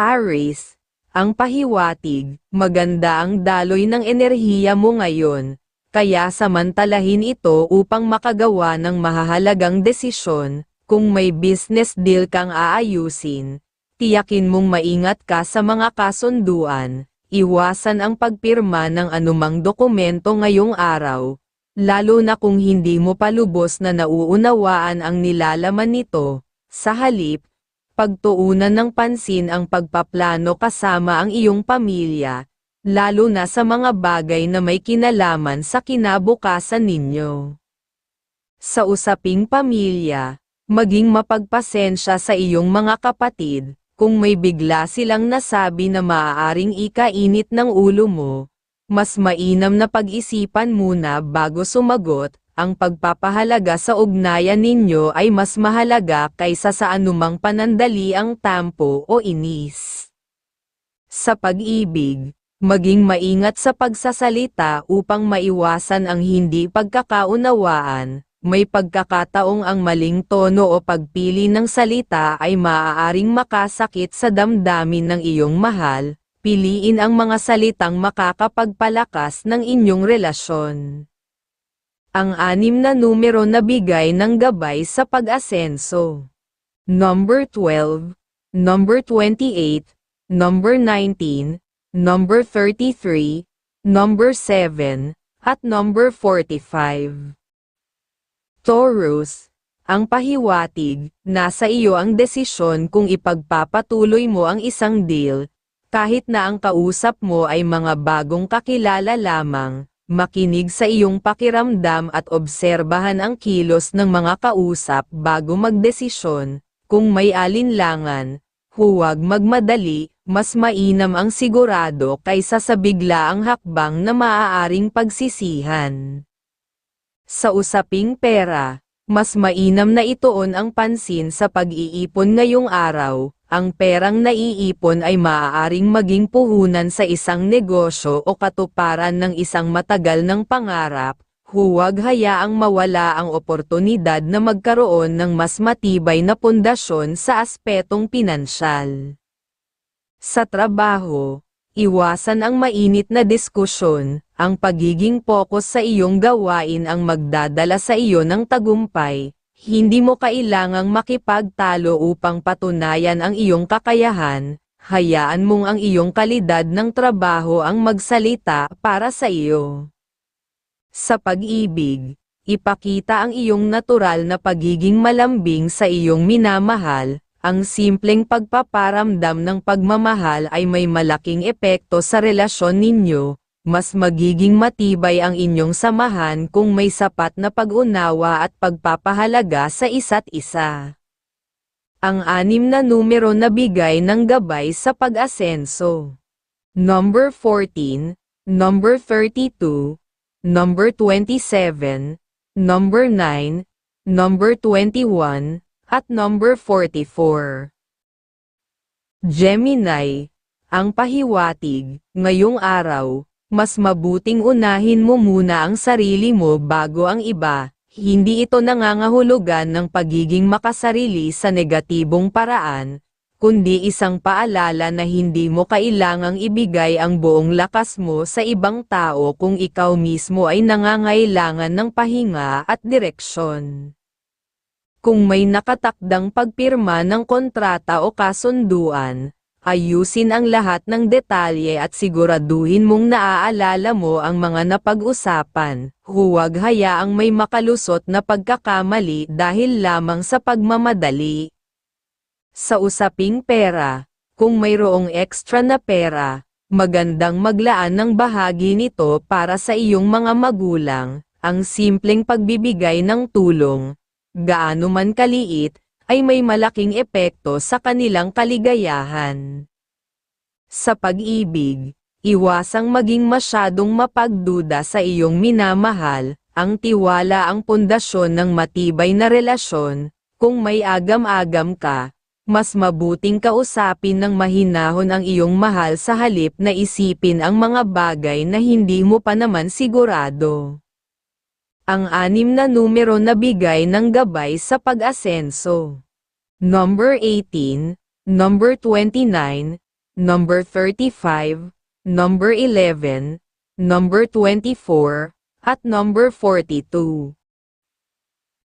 Aris, ang pahiwatig, maganda ang daloy ng enerhiya mo ngayon, kaya samantalahin ito upang makagawa ng mahahalagang desisyon, kung may business deal kang aayusin, tiyakin mong maingat ka sa mga kasunduan, iwasan ang pagpirma ng anumang dokumento ngayong araw, lalo na kung hindi mo palubos na nauunawaan ang nilalaman nito, sa halip, pagtuunan ng pansin ang pagpaplano kasama ang iyong pamilya, lalo na sa mga bagay na may kinalaman sa kinabukasan ninyo. Sa usaping pamilya, maging mapagpasensya sa iyong mga kapatid, kung may bigla silang nasabi na maaaring ikainit ng ulo mo, mas mainam na pag-isipan muna bago sumagot, ang pagpapahalaga sa ugnayan ninyo ay mas mahalaga kaysa sa anumang panandaliang tampo o inis. Sa pag-ibig, maging maingat sa pagsasalita upang maiwasan ang hindi pagkakaunawaan, may pagkakataong ang maling tono o pagpili ng salita ay maaaring makasakit sa damdamin ng iyong mahal, piliin ang mga salitang makakapagpalakas ng inyong relasyon. Ang anim na numero na bigay ng gabay sa pag-asenso. Number 12, number 28, number 19, number 33, number 7, at number 45. Taurus, ang pahiwatig, nasa iyo ang desisyon kung ipagpapatuloy mo ang isang deal, kahit na ang kausap mo ay mga bagong kakilala lamang, makinig sa iyong pakiramdam at obserbahan ang kilos ng mga kausap bago magdesisyon, kung may alinlangan, huwag magmadali, mas mainam ang sigurado kaysa sa biglaang hakbang na maaaring pagsisihan. Sa usaping pera, mas mainam na ituon ang pansin sa pag-iipon ngayong araw, ang perang naiipon ay maaaring maging puhunan sa isang negosyo o katuparan ng isang matagal ng pangarap, huwag hayaang mawala ang oportunidad na magkaroon ng mas matibay na pundasyon sa aspetong pinansyal. Sa trabaho, iwasan ang mainit na diskusyon, ang pagiging pokus sa iyong gawain ang magdadala sa iyo ng tagumpay, hindi mo kailangang makipagtalo upang patunayan ang iyong kakayahan, hayaan mong ang iyong kalidad ng trabaho ang magsalita para sa iyo. Sa pag-ibig, ipakita ang iyong natural na pagiging malambing sa iyong minamahal, ang simpleng pagpaparamdam ng pagmamahal ay may malaking epekto sa relasyon ninyo, mas magiging matibay ang inyong samahan kung may sapat na pag-unawa at pagpapahalaga sa isa't isa. Ang anim na numero na bigay ng gabay sa pag-asenso. Number 14, number 32, number 27, number 9, number 21, at number 44. Gemini, ang pahiwatig, ngayong araw, mas mabuting unahin mo muna ang sarili mo bago ang iba, hindi ito nangangahulugan ng pagiging makasarili sa negatibong paraan, kundi isang paalala na hindi mo kailangang ibigay ang buong lakas mo sa ibang tao kung ikaw mismo ay nangangailangan ng pahinga at direksyon. Kung may nakatakdang pagpirma ng kontrata o kasunduan, Ayusin ang lahat ng detalye at siguraduhin mong naaalala mo ang mga napag-usapan, huwag hayaang may makalusot na pagkakamali dahil lamang sa pagmamadali. Sa usaping pera, kung mayroong extra na pera, magandang maglaan ng bahagi nito para sa iyong mga magulang, ang simpleng pagbibigay ng tulong, gaano man kaliit, ay may malaking epekto sa kanilang kaligayahan. Sa pag-ibig, iwasang maging masyadong mapagduda sa iyong minamahal, ang tiwala ang pundasyon ng matibay na relasyon, kung may agam-agam ka, mas mabuting kausapin ng mahinahon ang iyong mahal sa halip na isipin ang mga bagay na hindi mo pa naman sigurado ang anim na numero na bigay ng gabay sa pag-asenso. Number 18, number 29, number 35, number 11, number 24, at number 42.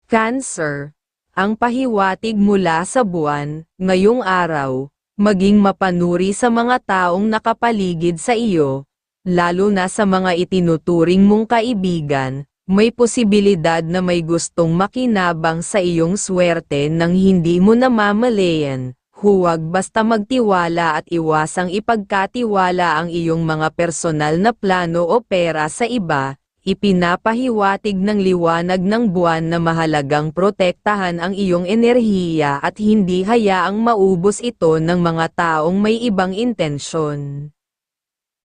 Cancer. Ang pahiwatig mula sa buwan, ngayong araw, maging mapanuri sa mga taong nakapaligid sa iyo, lalo na sa mga itinuturing mong kaibigan, may posibilidad na may gustong makinabang sa iyong swerte nang hindi mo namamalayan. Huwag basta magtiwala at iwasang ipagkatiwala ang iyong mga personal na plano o pera sa iba, ipinapahiwatig ng liwanag ng buwan na mahalagang protektahan ang iyong enerhiya at hindi hayaang maubos ito ng mga taong may ibang intensyon.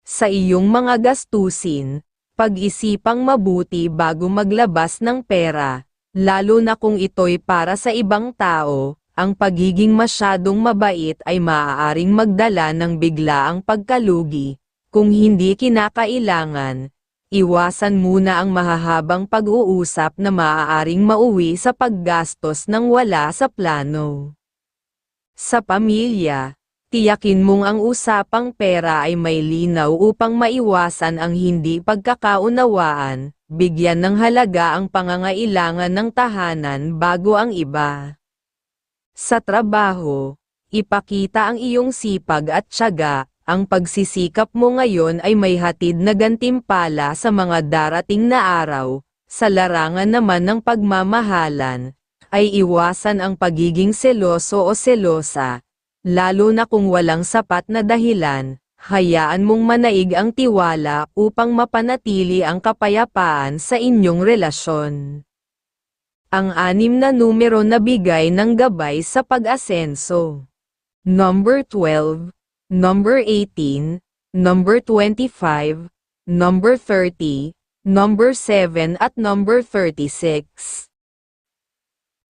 Sa iyong mga gastusin, pag-isipang mabuti bago maglabas ng pera, lalo na kung ito'y para sa ibang tao, ang pagiging masyadong mabait ay maaaring magdala ng biglaang pagkalugi, kung hindi kinakailangan, iwasan muna ang mahahabang pag-uusap na maaaring mauwi sa paggastos ng wala sa plano. Sa pamilya, tiyakin mong ang usapang pera ay may linaw upang maiwasan ang hindi pagkakaunawaan, bigyan ng halaga ang pangangailangan ng tahanan bago ang iba. Sa trabaho, ipakita ang iyong sipag at tiyaga, ang pagsisikap mo ngayon ay may hatid na gantimpala sa mga darating na araw, sa larangan naman ng pagmamahalan, ay iwasan ang pagiging seloso o selosa, lalo na kung walang sapat na dahilan, hayaan mong manaig ang tiwala upang mapanatili ang kapayapaan sa inyong relasyon ang anim na numero na bigay ng gabay sa pag-asenso. Number 12, number 18, number 25, number 30, number 7 at number 36.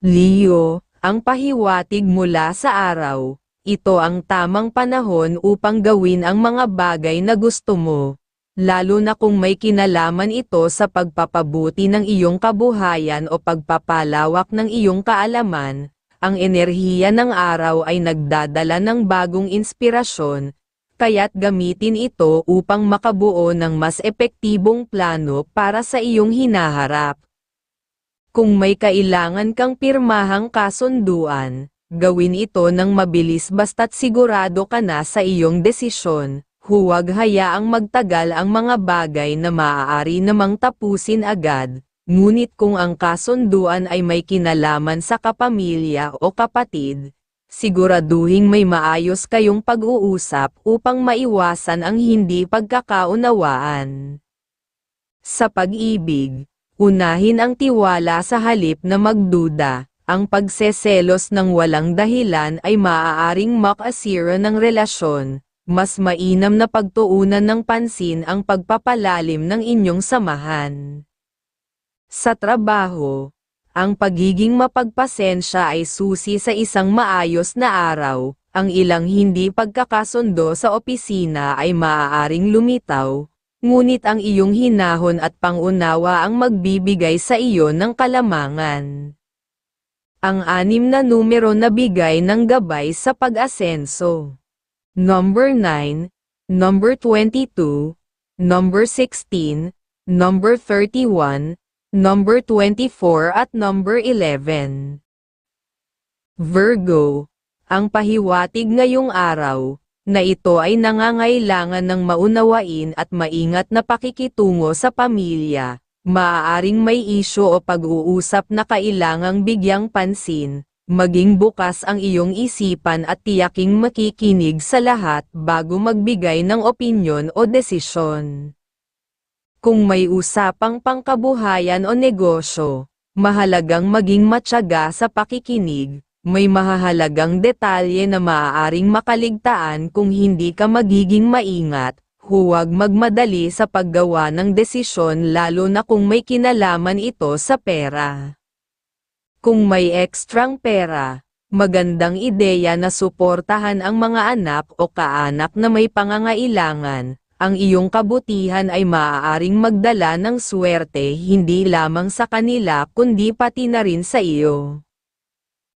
Leo, ang pahiwatig mula sa araw, ito ang tamang panahon upang gawin ang mga bagay na gusto mo, lalo na kung may kinalaman ito sa pagpapabuti ng iyong kabuhayan o pagpapalawak ng iyong kaalaman, ang enerhiya ng araw ay nagdadala ng bagong inspirasyon, kaya't gamitin ito upang makabuo ng mas epektibong plano para sa iyong hinaharap. Kung may kailangan kang pirmahang kasunduan, gawin ito ng mabilis basta't sigurado ka na sa iyong desisyon, Huwag hayaang magtagal ang mga bagay na maaari namang tapusin agad, ngunit kung ang kasunduan ay may kinalaman sa kapamilya o kapatid, siguraduhing may maayos kayong pag-uusap upang maiwasan ang hindi pagkakaunawaan. Sa pag-ibig, unahin ang tiwala sa halip na magduda, ang pagseselos ng walang dahilan ay maaaring makasira ng relasyon, mas mainam na pagtuunan ng pansin ang pagpapalalim ng inyong samahan. Sa trabaho, ang pagiging mapagpasensya ay susi sa isang maayos na araw, ang ilang hindi pagkakasundo sa opisina ay maaaring lumitaw, ngunit ang iyong hinahon at pangunawa ang magbibigay sa iyo ng kalamangan. Ang anim na numero na bigay ng gabay sa pag-asenso number 9, number 22, number 16, number 31, number 24 at number 11. Virgo, ang pahiwatig ngayong araw, na ito ay nangangailangan ng maunawain at maingat na pakikitungo sa pamilya, maaaring may isyo o pag-uusap na kailangang bigyang pansin, Maging bukas ang iyong isipan at tiyaking makikinig sa lahat bago magbigay ng opinyon o desisyon. Kung may usapang pangkabuhayan o negosyo, mahalagang maging matyaga sa pakikinig, may mahahalagang detalye na maaaring makaligtaan kung hindi ka magiging maingat, huwag magmadali sa paggawa ng desisyon lalo na kung may kinalaman ito sa pera. Kung may ekstrang pera, magandang ideya na suportahan ang mga anak o kaanak na may pangangailangan, ang iyong kabutihan ay maaaring magdala ng swerte hindi lamang sa kanila kundi pati na rin sa iyo.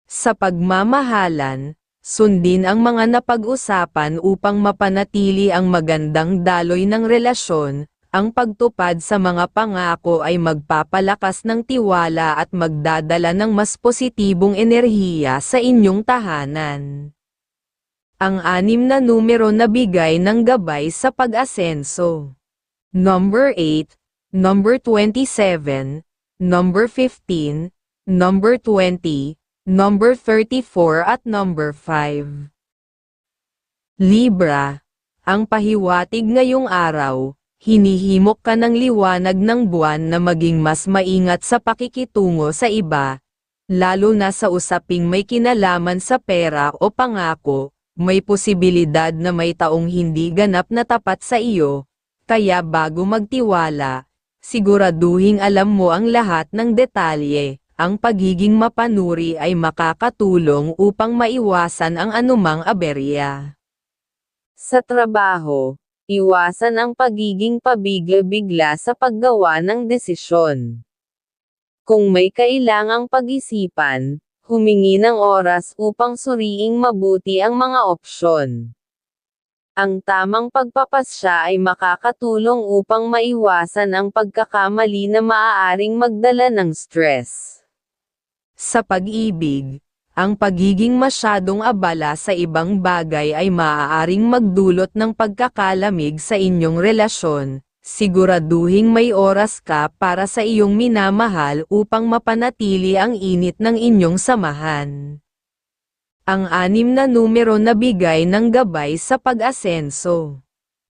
Sa pagmamahalan, Sundin ang mga napag-usapan upang mapanatili ang magandang daloy ng relasyon, ang pagtupad sa mga pangako ay magpapalakas ng tiwala at magdadala ng mas positibong enerhiya sa inyong tahanan. Ang anim na numero na bigay ng gabay sa pag-asenso. Number 8, number 27, number 15, number 20, number 34 at number 5. Libra, ang pahiwatig ngayong araw, hinihimok ka ng liwanag ng buwan na maging mas maingat sa pakikitungo sa iba, lalo na sa usaping may kinalaman sa pera o pangako, may posibilidad na may taong hindi ganap na tapat sa iyo, kaya bago magtiwala, siguraduhing alam mo ang lahat ng detalye ang pagiging mapanuri ay makakatulong upang maiwasan ang anumang aberya. Sa trabaho, iwasan ang pagiging pabigla-bigla sa paggawa ng desisyon. Kung may kailangang pag-isipan, humingi ng oras upang suriing mabuti ang mga opsyon. Ang tamang pagpapasya ay makakatulong upang maiwasan ang pagkakamali na maaaring magdala ng stress. Sa pag-ibig, ang pagiging masyadong abala sa ibang bagay ay maaaring magdulot ng pagkakalamig sa inyong relasyon. Siguraduhing may oras ka para sa iyong minamahal upang mapanatili ang init ng inyong samahan. Ang anim na numero na bigay ng gabay sa pag-asenso.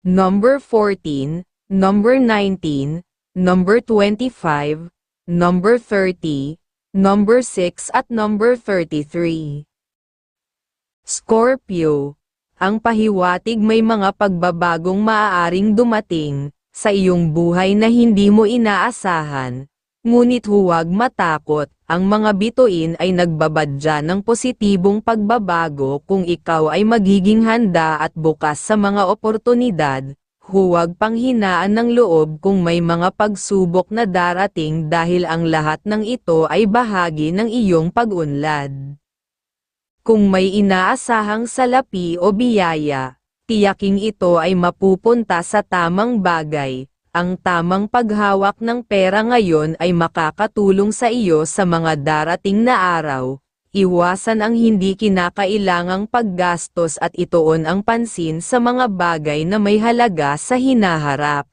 Number 14, number 19, number 25, number 30, number 6 at number 33. Scorpio, ang pahiwatig may mga pagbabagong maaaring dumating sa iyong buhay na hindi mo inaasahan, ngunit huwag matakot, ang mga bituin ay nagbabadya ng positibong pagbabago kung ikaw ay magiging handa at bukas sa mga oportunidad, Huwag panghinaan ng loob kung may mga pagsubok na darating dahil ang lahat ng ito ay bahagi ng iyong pag-unlad. Kung may inaasahang salapi o biyaya, tiyaking ito ay mapupunta sa tamang bagay. Ang tamang paghawak ng pera ngayon ay makakatulong sa iyo sa mga darating na araw, Iwasan ang hindi kinakailangang paggastos at ituon ang pansin sa mga bagay na may halaga sa hinaharap.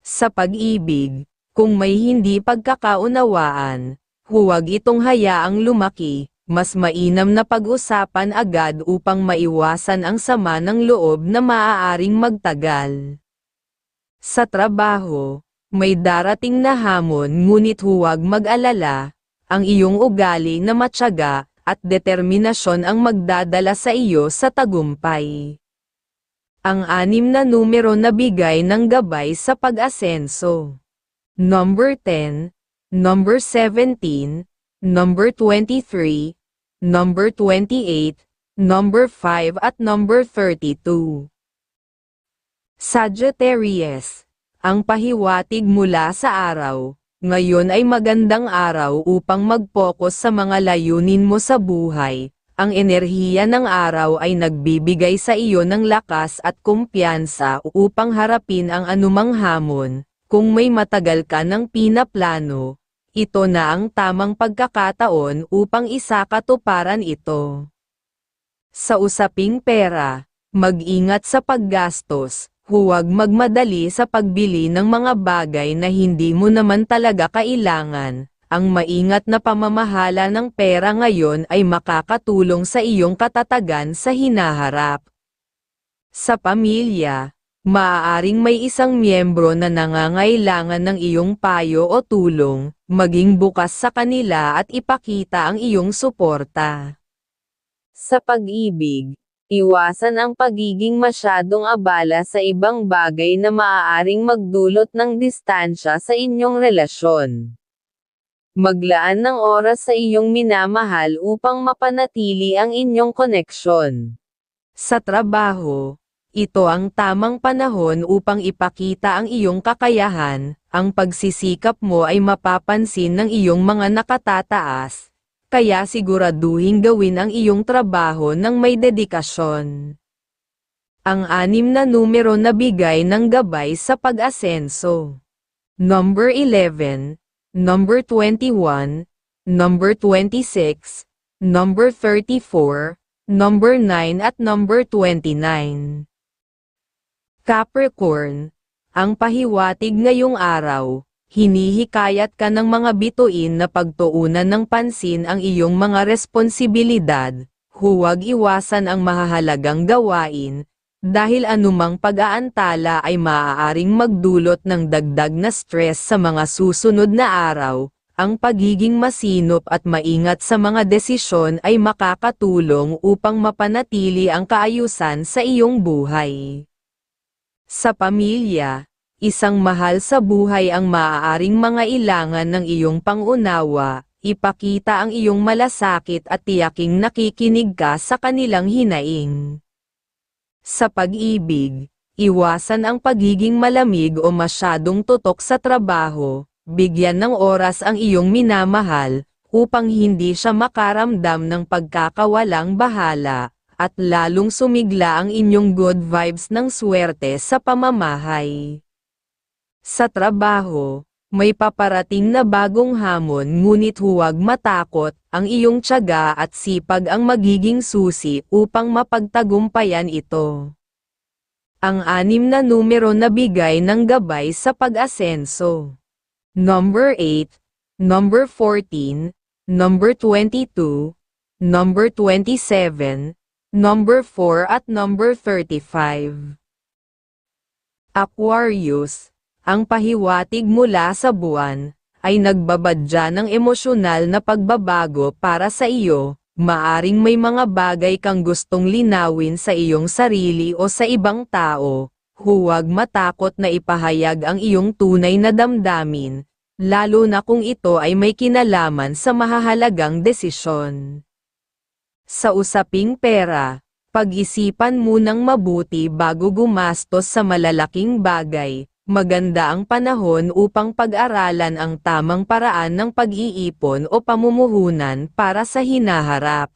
Sa pag-ibig, kung may hindi pagkakaunawaan, huwag itong hayaang lumaki, mas mainam na pag-usapan agad upang maiwasan ang sama ng loob na maaaring magtagal. Sa trabaho, may darating na hamon ngunit huwag mag-alala, ang iyong ugali na matyaga, at determinasyon ang magdadala sa iyo sa tagumpay. Ang anim na numero na bigay ng gabay sa pag-asenso. Number 10, number 17, number 23, number 28, number 5 at number 32. Sagittarius, ang pahiwatig mula sa araw, ngayon ay magandang araw upang mag-focus sa mga layunin mo sa buhay. Ang enerhiya ng araw ay nagbibigay sa iyo ng lakas at kumpiyansa upang harapin ang anumang hamon. Kung may matagal ka ng pinaplano, ito na ang tamang pagkakataon upang isakatuparan ito. Sa usaping pera, mag-ingat sa paggastos, Huwag magmadali sa pagbili ng mga bagay na hindi mo naman talaga kailangan. Ang maingat na pamamahala ng pera ngayon ay makakatulong sa iyong katatagan sa hinaharap. Sa pamilya, maaaring may isang miyembro na nangangailangan ng iyong payo o tulong, maging bukas sa kanila at ipakita ang iyong suporta. Sa pag-ibig, Iwasan ang pagiging masyadong abala sa ibang bagay na maaaring magdulot ng distansya sa inyong relasyon. Maglaan ng oras sa iyong minamahal upang mapanatili ang inyong koneksyon. Sa trabaho, ito ang tamang panahon upang ipakita ang iyong kakayahan, ang pagsisikap mo ay mapapansin ng iyong mga nakatataas, kaya siguraduhin gawin ang iyong trabaho ng may dedikasyon. Ang anim na numero na bigay ng gabay sa pag-asenso. Number 11, Number 21, Number 26, Number 34, Number 9 at Number 29. Capricorn, ang pahiwatig ngayong araw, hinihikayat ka ng mga bituin na pagtuunan ng pansin ang iyong mga responsibilidad, huwag iwasan ang mahahalagang gawain, dahil anumang pag-aantala ay maaaring magdulot ng dagdag na stress sa mga susunod na araw, ang pagiging masinop at maingat sa mga desisyon ay makakatulong upang mapanatili ang kaayusan sa iyong buhay. Sa pamilya, isang mahal sa buhay ang maaaring mga ilangan ng iyong pangunawa, ipakita ang iyong malasakit at tiyaking nakikinig ka sa kanilang hinaing. Sa pag-ibig, iwasan ang pagiging malamig o masyadong tutok sa trabaho, bigyan ng oras ang iyong minamahal, upang hindi siya makaramdam ng pagkakawalang bahala, at lalong sumigla ang inyong good vibes ng swerte sa pamamahay. Sa trabaho, may paparating na bagong hamon ngunit huwag matakot, ang iyong tiyaga at sipag ang magiging susi upang mapagtagumpayan ito. Ang anim na numero na bigay ng gabay sa pag-asenso. Number 8, Number 14, Number 22, Number 27, Number 4 at Number 35. Aquarius, ang pahiwatig mula sa buwan, ay nagbabadya ng emosyonal na pagbabago para sa iyo, maaring may mga bagay kang gustong linawin sa iyong sarili o sa ibang tao, huwag matakot na ipahayag ang iyong tunay na damdamin, lalo na kung ito ay may kinalaman sa mahahalagang desisyon. Sa usaping pera, pag-isipan munang mabuti bago gumastos sa malalaking bagay, maganda ang panahon upang pag-aralan ang tamang paraan ng pag-iipon o pamumuhunan para sa hinaharap.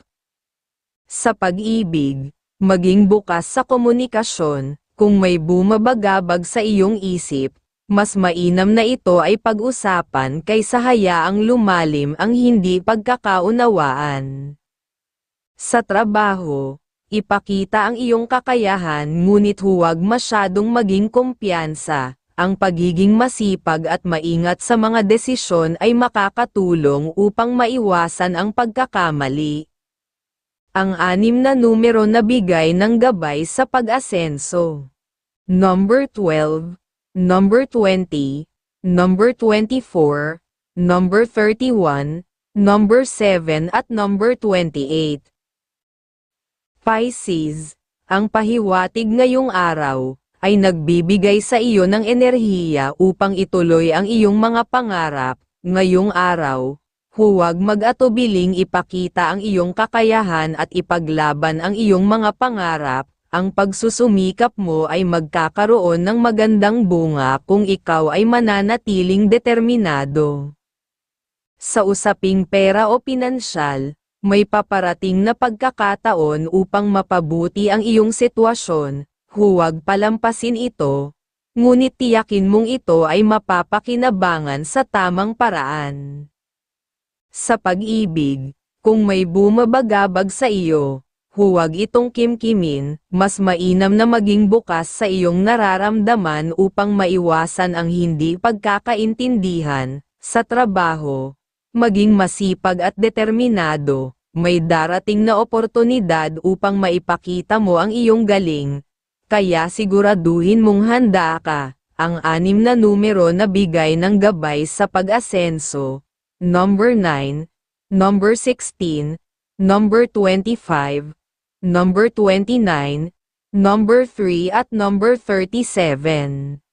Sa pag-ibig, maging bukas sa komunikasyon, kung may bumabagabag sa iyong isip, mas mainam na ito ay pag-usapan kaysa hayaang lumalim ang hindi pagkakaunawaan. Sa trabaho, ipakita ang iyong kakayahan ngunit huwag masyadong maging kumpiyansa. Ang pagiging masipag at maingat sa mga desisyon ay makakatulong upang maiwasan ang pagkakamali. Ang anim na numero na bigay ng gabay sa pag-asenso. Number 12, Number 20, Number 24, Number 31, Number 7 at Number 28. Pisces, ang pahiwatig ngayong araw, ay nagbibigay sa iyo ng enerhiya upang ituloy ang iyong mga pangarap, ngayong araw, huwag mag-atubiling ipakita ang iyong kakayahan at ipaglaban ang iyong mga pangarap, ang pagsusumikap mo ay magkakaroon ng magandang bunga kung ikaw ay mananatiling determinado. Sa usaping pera o pinansyal, may paparating na pagkakataon upang mapabuti ang iyong sitwasyon, huwag palampasin ito, ngunit tiyakin mong ito ay mapapakinabangan sa tamang paraan. Sa pag-ibig, kung may bumabagabag sa iyo, huwag itong kimkimin, mas mainam na maging bukas sa iyong nararamdaman upang maiwasan ang hindi pagkakaintindihan, sa trabaho, maging masipag at determinado, may darating na oportunidad upang maipakita mo ang iyong galing. Kaya siguraduhin mong handa ka, ang anim na numero na bigay ng gabay sa pag-asenso. Number 9, Number 16, Number 25, Number 29, Number 3 at Number 37.